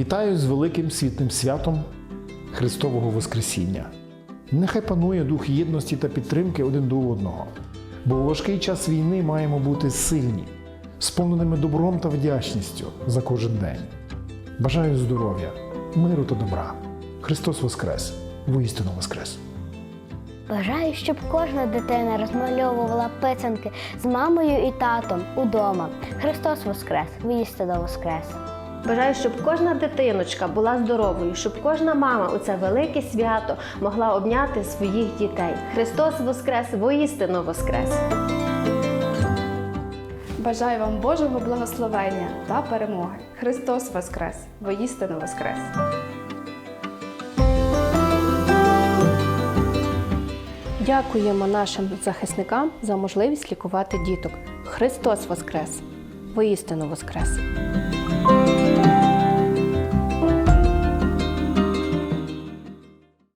Вітаю з великим світним святом Христового Воскресіння. Нехай панує дух єдності та підтримки один до одного, бо у важкий час війни маємо бути сильні, сповненими добром та вдячністю за кожен день. Бажаю здоров'я, миру та добра. Христос Воскрес! Воістину Воскрес! Бажаю, щоб кожна дитина розмальовувала писанки з мамою і татом удома. Христос Воскрес! Воістину Воскрес! Бажаю, щоб кожна дитиночка була здоровою, щоб кожна мама у це велике свято могла обняти своїх дітей. Христос Воскрес, воістину Воскрес! Бажаю вам Божого благословення та перемоги. Христос Воскрес! Воістину Воскрес! Дякуємо нашим захисникам за можливість лікувати діток. Христос Воскрес! Воістину Воскрес!